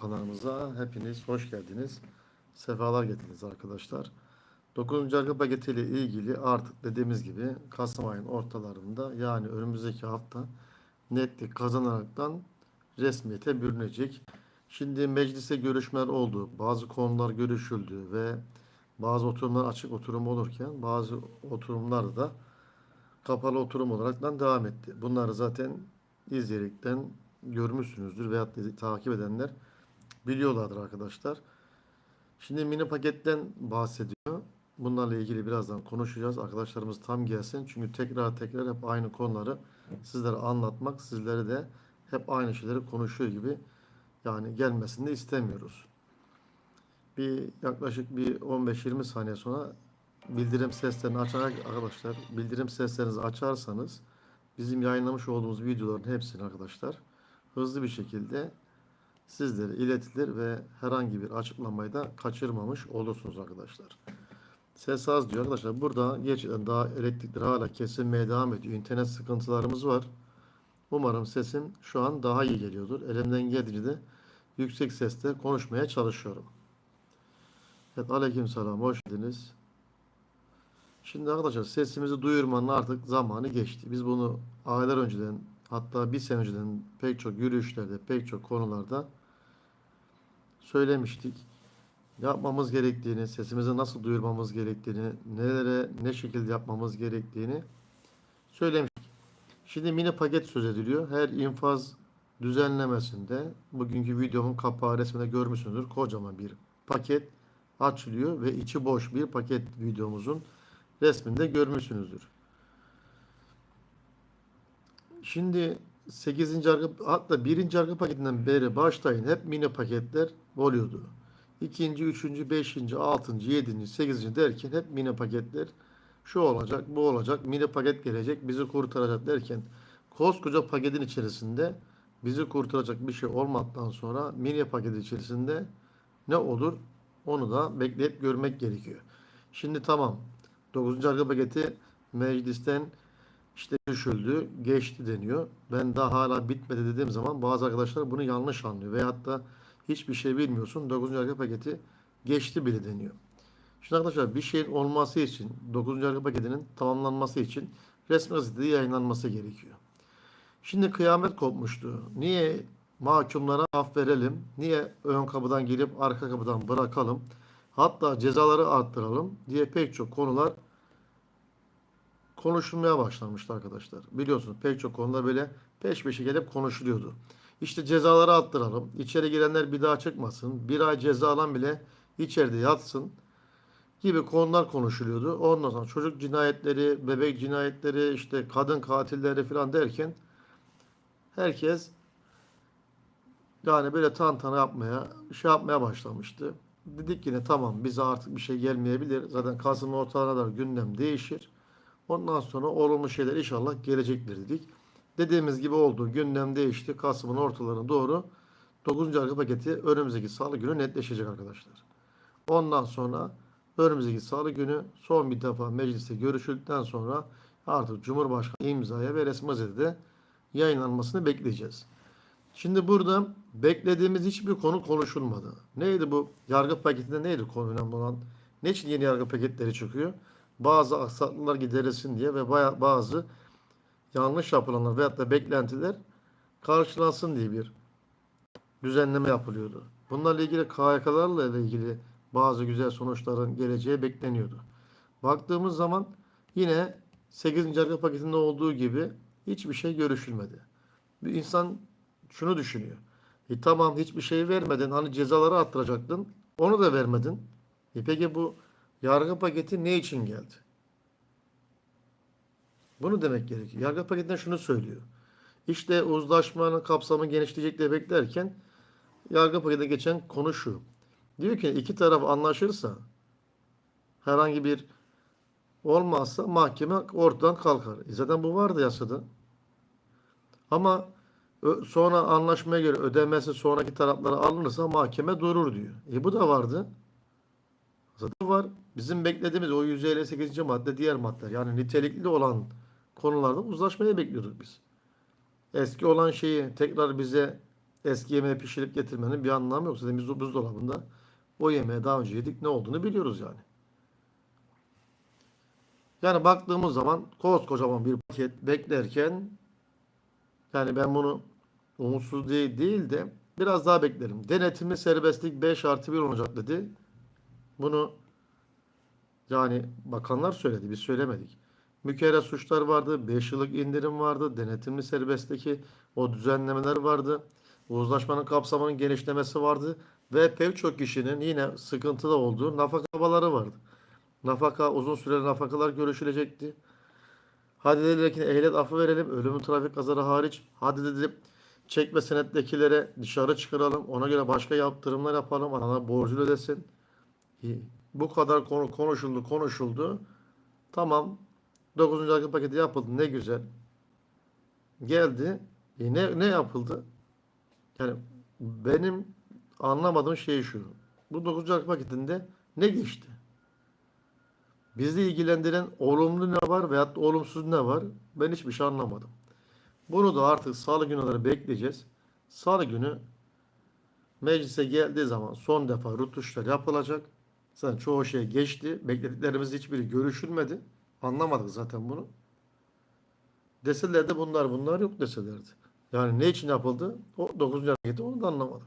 kanalımıza hepiniz hoş geldiniz. Sefalar getirdiniz arkadaşlar. 9. arka paketiyle ilgili artık dediğimiz gibi Kasım ayının ortalarında yani önümüzdeki hafta netlik kazanaraktan resmiyete bürünecek. Şimdi meclise görüşmeler oldu. Bazı konular görüşüldü ve bazı oturumlar açık oturum olurken bazı oturumlar da kapalı oturum olaraktan devam etti. Bunları zaten izleyerekten görmüşsünüzdür veyahut takip edenler biliyorlardır arkadaşlar. Şimdi mini paketten bahsediyor. Bunlarla ilgili birazdan konuşacağız. Arkadaşlarımız tam gelsin. Çünkü tekrar tekrar hep aynı konuları sizlere anlatmak, sizlere de hep aynı şeyleri konuşuyor gibi yani gelmesini de istemiyoruz. Bir yaklaşık bir 15-20 saniye sonra bildirim seslerini açarak arkadaşlar bildirim seslerinizi açarsanız bizim yayınlamış olduğumuz videoların hepsini arkadaşlar hızlı bir şekilde sizlere iletilir ve herhangi bir açıklamayı da kaçırmamış olursunuz arkadaşlar. Ses az diyor arkadaşlar. Burada gerçekten daha elektrikler hala kesilmeye devam ediyor. İnternet sıkıntılarımız var. Umarım sesim şu an daha iyi geliyordur. Elimden geldiğince de yüksek sesle konuşmaya çalışıyorum. Evet aleykümselam hoş geldiniz. Şimdi arkadaşlar sesimizi duyurmanın artık zamanı geçti. Biz bunu aylar önceden hatta bir sene önceden pek çok yürüyüşlerde pek çok konularda söylemiştik. Yapmamız gerektiğini, sesimizi nasıl duyurmamız gerektiğini, nelere ne şekilde yapmamız gerektiğini söylemiştik. Şimdi mini paket söz ediliyor. Her infaz düzenlemesinde bugünkü videomun kapağı resminde görmüşsünüzdür. Kocaman bir paket açılıyor ve içi boş bir paket videomuzun resminde görmüşsünüzdür. Şimdi 8. arka hatta 1. arka paketinden beri başlayın hep mini paketler oluyordu. 2. 3. 5. 6. 7. 8. derken hep mini paketler şu olacak, bu olacak, mini paket gelecek, bizi kurtaracak derken koskoca paketin içerisinde bizi kurtaracak bir şey olmadıktan sonra mini paket içerisinde ne olur onu da bekleyip görmek gerekiyor. Şimdi tamam 9. arka paketi meclisten işte düşüldü, geçti deniyor. Ben daha hala bitmedi dediğim zaman bazı arkadaşlar bunu yanlış anlıyor. Veyahut da hiçbir şey bilmiyorsun. 9. arka paketi geçti bile deniyor. Şimdi arkadaşlar bir şeyin olması için 9. arka paketinin tamamlanması için resmi gazetede yayınlanması gerekiyor. Şimdi kıyamet kopmuştu. Niye mahkumlara af verelim? Niye ön kapıdan girip arka kapıdan bırakalım? Hatta cezaları arttıralım diye pek çok konular konuşulmaya başlanmıştı arkadaşlar. Biliyorsunuz pek çok konuda böyle peş peşe gelip konuşuluyordu. İşte cezaları arttıralım. İçeri girenler bir daha çıkmasın. Bir ay ceza alan bile içeride yatsın gibi konular konuşuluyordu. Ondan sonra çocuk cinayetleri, bebek cinayetleri, işte kadın katilleri falan derken herkes yani böyle tantana yapmaya, şey yapmaya başlamıştı. Dedik yine tamam bize artık bir şey gelmeyebilir. Zaten Kasım ortalarına da gündem değişir. Ondan sonra olumlu şeyler inşallah gelecektir dedik. Dediğimiz gibi oldu. Gündem değişti. Kasım'ın ortalarına doğru 9. arka paketi önümüzdeki salı günü netleşecek arkadaşlar. Ondan sonra önümüzdeki salı günü son bir defa mecliste görüşüldükten sonra artık Cumhurbaşkanı imzaya ve resmi gazetede yayınlanmasını bekleyeceğiz. Şimdi burada beklediğimiz hiçbir konu konuşulmadı. Neydi bu? Yargı paketinde neydi konu olan? Ne için yeni yargı paketleri çıkıyor? Bazı aksaklıklar giderilsin diye ve bazı yanlış yapılanlar veyahut da beklentiler karşılansın diye bir düzenleme yapılıyordu. Bunlarla ilgili KHK'larla ilgili bazı güzel sonuçların geleceği bekleniyordu. Baktığımız zaman yine 8. yargı paketinde olduğu gibi hiçbir şey görüşülmedi. Bir insan şunu düşünüyor. E tamam hiçbir şey vermedin. Hani cezaları arttıracaktın. Onu da vermedin. E peki bu yargı paketi ne için geldi? Bunu demek gerekiyor. Yargı paketinden şunu söylüyor. İşte uzlaşmanın kapsamı genişleyecek diye beklerken yargı paketine geçen konu şu. Diyor ki iki taraf anlaşırsa herhangi bir olmazsa mahkeme ortadan kalkar. E zaten bu vardı yasada. Ama sonra anlaşmaya göre ödemesi sonraki taraflara alınırsa mahkeme durur diyor. E bu da vardı. Zaten var. Bizim beklediğimiz o 158. madde diğer maddeler. Yani nitelikli olan konularda uzlaşmayı bekliyorduk biz. Eski olan şeyi tekrar bize eski yemeği pişirip getirmenin bir anlamı yok. Zaten biz buzdolabında o yemeği daha önce yedik ne olduğunu biliyoruz yani. Yani baktığımız zaman koskocaman bir paket beklerken yani ben bunu umutsuz değil, değil de biraz daha beklerim. Denetimli serbestlik 5 artı 1 olacak dedi. Bunu yani bakanlar söyledi, biz söylemedik. Mükerrer suçlar vardı, 5 yıllık indirim vardı, denetimli serbestteki o düzenlemeler vardı. Uzlaşmanın kapsamının genişlemesi vardı ve pek çok kişinin yine sıkıntıda olduğu nafakaları vardı. Nafaka, uzun süreli nafakalar görüşülecekti. Hadi dediler ki ehliyet affı verelim, ölümün trafik kazaları hariç. Hadi dedi çekme senettekilere dışarı çıkaralım, ona göre başka yaptırımlar yapalım, adamlar borcunu ödesin. Bu kadar konu konuşuldu, konuşuldu. Tamam. 9. yargı paketi yapıldı. Ne güzel. Geldi. E ne, ne yapıldı? Yani benim anlamadığım şey şu. Bu 9. yargı paketinde ne geçti? Bizi ilgilendiren olumlu ne var veyahut olumsuz ne var? Ben hiçbir şey anlamadım. Bunu da artık salı günü kadar bekleyeceğiz. Salı günü meclise geldiği zaman son defa rutuşlar yapılacak. Zaten çoğu şey geçti. Beklediklerimiz hiçbiri görüşülmedi. Anlamadık zaten bunu. Deselerdi bunlar bunlar yok deselerdi. Yani ne için yapıldı? O 9. hareketi onu da anlamadık.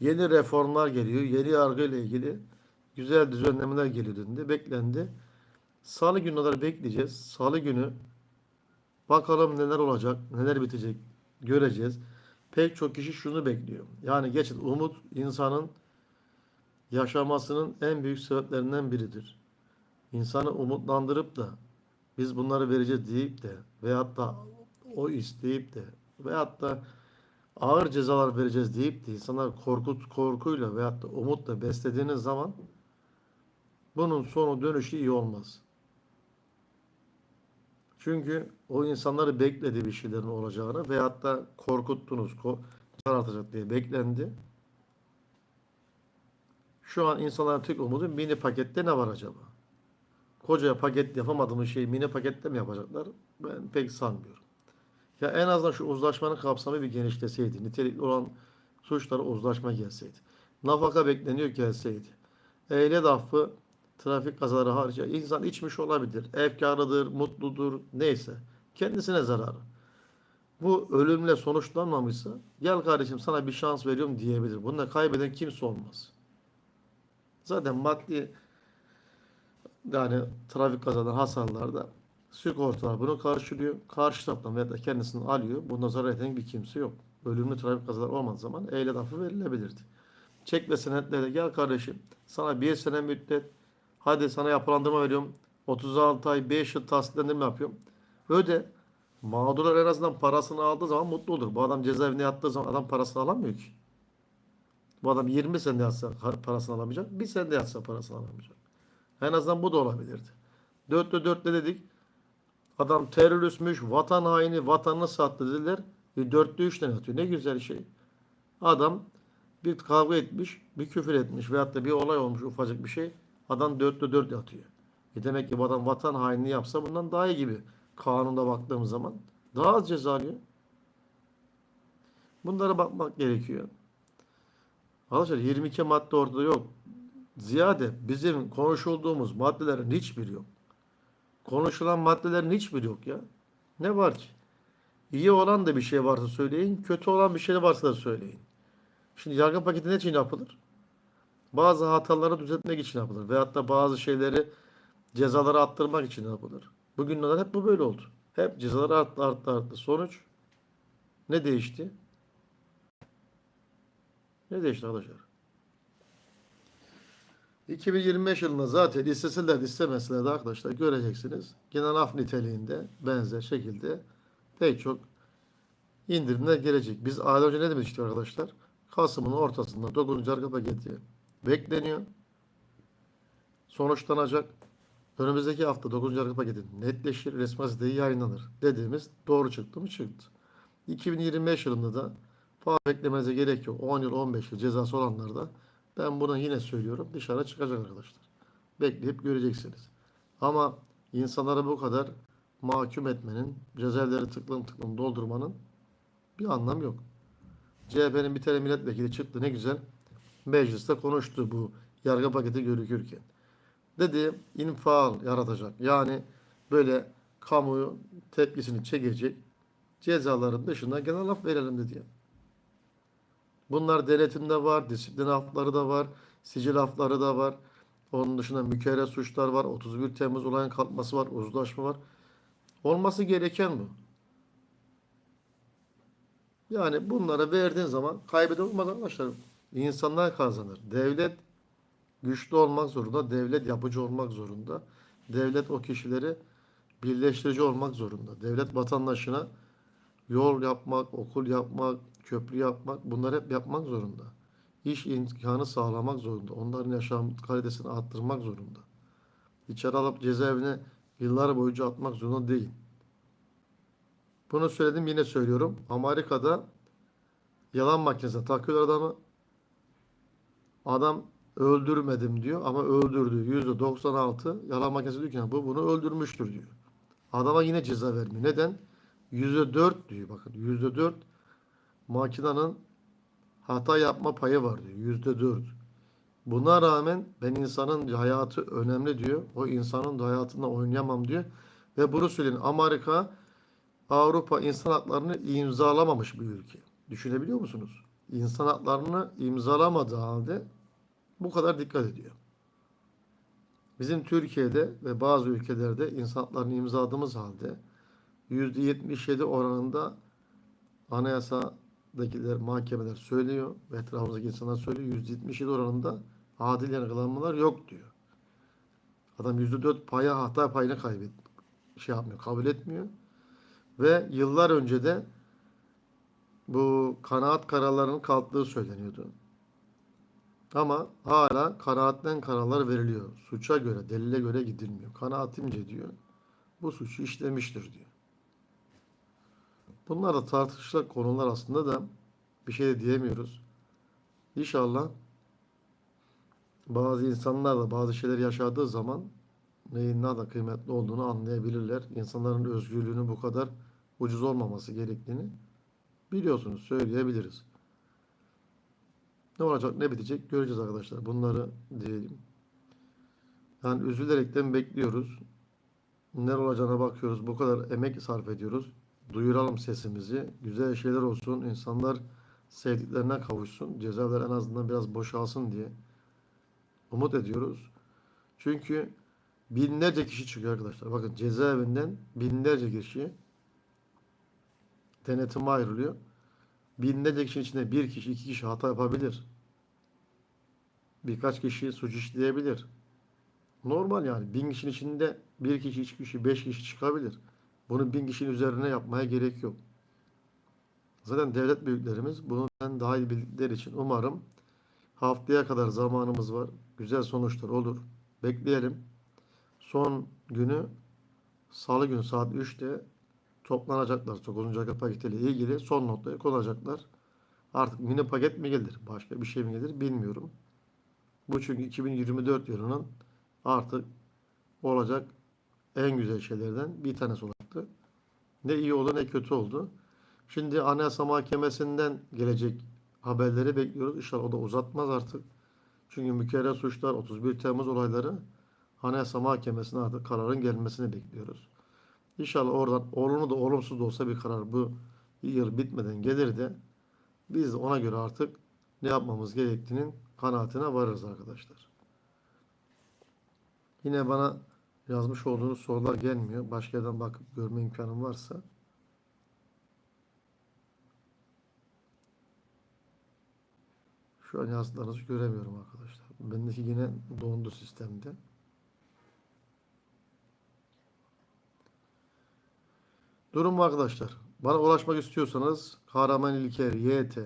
Yeni reformlar geliyor. Yeni yargı ile ilgili güzel düzenlemeler geliyor dedi. Beklendi. Salı günü kadar bekleyeceğiz. Salı günü bakalım neler olacak, neler bitecek göreceğiz. Pek çok kişi şunu bekliyor. Yani geçin umut insanın yaşamasının en büyük sebeplerinden biridir. İnsanı umutlandırıp da biz bunları vereceğiz deyip de veyahut da o isteyip de veyahut da ağır cezalar vereceğiz deyip de insanlar korkut korkuyla veyahut da umutla beslediğiniz zaman bunun sonu dönüşü iyi olmaz. Çünkü o insanları beklediği bir şeylerin olacağını veyahut da korkuttunuz, ko- can artacak diye beklendi. Şu an insanların tek umudu mini pakette ne var acaba? Koca paket yapamadığımız şeyi mini pakette mi yapacaklar? Ben pek sanmıyorum. Ya en azından şu uzlaşmanın kapsamı bir genişleseydi. Nitelikli olan suçlara uzlaşma gelseydi. Nafaka bekleniyor gelseydi. Ehliyet affı trafik kazaları hariç insan içmiş olabilir. Efkarıdır, mutludur, neyse. Kendisine zararı. Bu ölümle sonuçlanmamışsa gel kardeşim sana bir şans veriyorum diyebilir. Bunda kaybeden kimse olmaz. Zaten maddi yani trafik kazadan hasarlarda sigortalar bunu karşılıyor. Karşı taraftan veya da kendisini alıyor. Bunda zarar eden bir kimse yok. Ölümlü trafik kazalar olmadığı zaman ehliyet affı verilebilirdi. Çek ve senetlerle gel kardeşim. Sana bir sene müddet hadi sana yapılandırma veriyorum. 36 ay 5 yıl tahsillendirme yapıyorum. Öde. Mağdurlar en azından parasını aldığı zaman mutlu olur. Bu adam cezaevine yattığı zaman adam parasını alamıyor ki. Bu adam 20 senede yatsa parasını alamayacak. Bir senede yatsa parasını alamayacak. En azından bu da olabilirdi. Dörtte dörtte dedik. Adam teröristmiş, vatan haini, vatanını sattı dediler. E, dörtte üç tane atıyor. Ne güzel şey. Adam bir kavga etmiş, bir küfür etmiş veyahut da bir olay olmuş ufacık bir şey. Adam dörtte dört atıyor. E demek ki bu adam vatan hainliği yapsa bundan daha iyi gibi. Kanunda baktığımız zaman daha az ceza alıyor. Bunlara bakmak gerekiyor. Arkadaşlar 22 madde ortada yok. Ziyade bizim konuşulduğumuz maddelerin hiçbiri yok. Konuşulan maddelerin hiçbiri yok ya. Ne var ki? İyi olan da bir şey varsa söyleyin, kötü olan bir şey varsa da söyleyin. Şimdi yargı paketi ne için yapılır? Bazı hataları düzeltmek için yapılır. Veyahut da bazı şeyleri cezaları arttırmak için yapılır. Bugünler hep bu böyle oldu. Hep cezaları arttı arttı arttı. Sonuç ne değişti? Ne değişti arkadaşlar? 2025 yılında zaten isteseler de istemeseler de arkadaşlar göreceksiniz. Genel af niteliğinde benzer şekilde pek çok indirimler gelecek. Biz aylar önce ne demiştik arkadaşlar? Kasım'ın ortasında 9. arka paketi bekleniyor. Sonuçlanacak. Önümüzdeki hafta 9. arka paketi netleşir. Resmi yayınlanır. Dediğimiz doğru çıktı mı? Çıktı. 2025 yılında da fazla beklemenize gerek yok. 10 yıl 15 yıl cezası olanlar da ben bunu yine söylüyorum. Dışarı çıkacak arkadaşlar. Bekleyip göreceksiniz. Ama insanları bu kadar mahkum etmenin, cezaevleri tıklım tıklım doldurmanın bir anlamı yok. CHP'nin bir tane milletvekili çıktı ne güzel. Mecliste konuştu bu yargı paketi görükürken. Dedi infial yaratacak. Yani böyle kamuoyu tepkisini çekecek cezaların dışında genel af verelim dedi ya. Bunlar denetimde var, disiplin hafları da var, sicil hafları da var. Onun dışında mükerrer suçlar var, 31 Temmuz olayın kalkması var, uzlaşma var. Olması gereken bu. Yani bunlara verdiğin zaman kaybeden olmaz arkadaşlar. İnsanlar kazanır. Devlet güçlü olmak zorunda, devlet yapıcı olmak zorunda. Devlet o kişileri birleştirici olmak zorunda. Devlet vatandaşına yol yapmak, okul yapmak, köprü yapmak bunları hep yapmak zorunda. İş imkanı sağlamak zorunda. Onların yaşam kalitesini arttırmak zorunda. İçeri alıp cezaevine yıllar boyunca atmak zorunda değil. Bunu söyledim yine söylüyorum. Amerika'da yalan makinesine takıyorlar adamı. Adam öldürmedim diyor ama öldürdü. %96 yalan makinesi diyor ki bu bunu öldürmüştür diyor. Adama yine ceza vermiyor. Neden? %4 diyor bakın. %4 makinenin hata yapma payı var diyor. %4. Buna rağmen ben insanın hayatı önemli diyor. O insanın da hayatında oynayamam diyor. Ve bunu söyleyin. Amerika Avrupa insan haklarını imzalamamış bir ülke. Düşünebiliyor musunuz? İnsan haklarını imzalamadığı halde bu kadar dikkat ediyor. Bizim Türkiye'de ve bazı ülkelerde insan haklarını imzaladığımız halde %77 oranında anayasadakiler, mahkemeler söylüyor ve etrafımızdaki insanlar söylüyor. %77 oranında adil yargılanmalar yok diyor. Adam %4 paya hata payını kaybet şey yapmıyor, kabul etmiyor. Ve yıllar önce de bu kanaat kararlarının kalktığı söyleniyordu. Ama hala kanaatten kararlar veriliyor. Suça göre, delile göre gidilmiyor. Kanaatimce diyor. Bu suçu işlemiştir diyor. Bunlar da tartışılacak konular aslında da bir şey de diyemiyoruz. İnşallah bazı insanlar da bazı şeyler yaşadığı zaman neyin ne kadar kıymetli olduğunu anlayabilirler. İnsanların özgürlüğünün bu kadar ucuz olmaması gerektiğini biliyorsunuz, söyleyebiliriz. Ne olacak, ne bitecek göreceğiz arkadaşlar. Bunları diyelim. Yani üzülerekten bekliyoruz. Ne olacağına bakıyoruz. Bu kadar emek sarf ediyoruz. Duyuralım sesimizi. Güzel şeyler olsun. İnsanlar sevdiklerine kavuşsun. Cezalar en azından biraz boşalsın diye umut ediyoruz. Çünkü binlerce kişi çıkıyor arkadaşlar. Bakın cezaevinden binlerce kişi denetime ayrılıyor. Binlerce kişinin içinde bir kişi, iki kişi hata yapabilir. Birkaç kişi suç işleyebilir. Normal yani. Bin kişinin içinde bir kişi, iki kişi, beş kişi çıkabilir. Bunu bin kişinin üzerine yapmaya gerek yok. Zaten devlet büyüklerimiz bunu ben daha iyi bildikleri için umarım haftaya kadar zamanımız var. Güzel sonuçlar olur. Bekleyelim. Son günü Salı günü saat 3'te toplanacaklar. 9. arka paketiyle ilgili son notları konacaklar. Artık mini paket mi gelir? Başka bir şey mi gelir? Bilmiyorum. Bu çünkü 2024 yılının artık olacak en güzel şeylerden bir tanesi olacaktı. Ne iyi oldu ne kötü oldu. Şimdi Anayasa Mahkemesi'nden gelecek haberleri bekliyoruz. İnşallah o da uzatmaz artık. Çünkü mükerrer suçlar 31 Temmuz olayları Anayasa Mahkemesi'ne artık kararın gelmesini bekliyoruz. İnşallah oradan olumlu da olumsuz da olsa bir karar bu yıl bitmeden gelir de biz de ona göre artık ne yapmamız gerektiğinin kanaatine varırız arkadaşlar. Yine bana yazmış olduğunuz sorular gelmiyor. Başka yerden bakıp görme imkanım varsa. Şu an yazdıklarınızı göremiyorum arkadaşlar. Bendeki yine dondu sistemde. Durum arkadaşlar. Bana ulaşmak istiyorsanız Kahraman İlker YT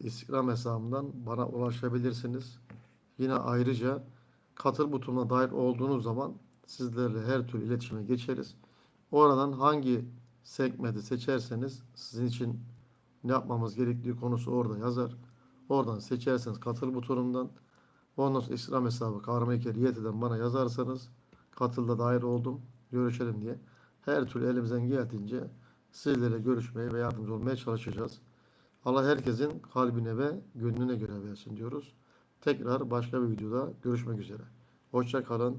Instagram hesabından bana ulaşabilirsiniz. Yine ayrıca katıl butonuna dahil olduğunuz zaman sizlerle her türlü iletişime geçeriz. Oradan hangi segmenti seçerseniz sizin için ne yapmamız gerektiği konusu orada yazar. Oradan seçerseniz katıl butonundan ondan sonra Instagram hesabı Kahraman İlker YT'den bana yazarsanız katılda dahil oldum görüşelim diye her türlü elimizden geldiğince sizlere görüşmeye ve yardımcı olmaya çalışacağız. Allah herkesin kalbine ve gönlüne göre versin diyoruz. Tekrar başka bir videoda görüşmek üzere. Hoşça kalın,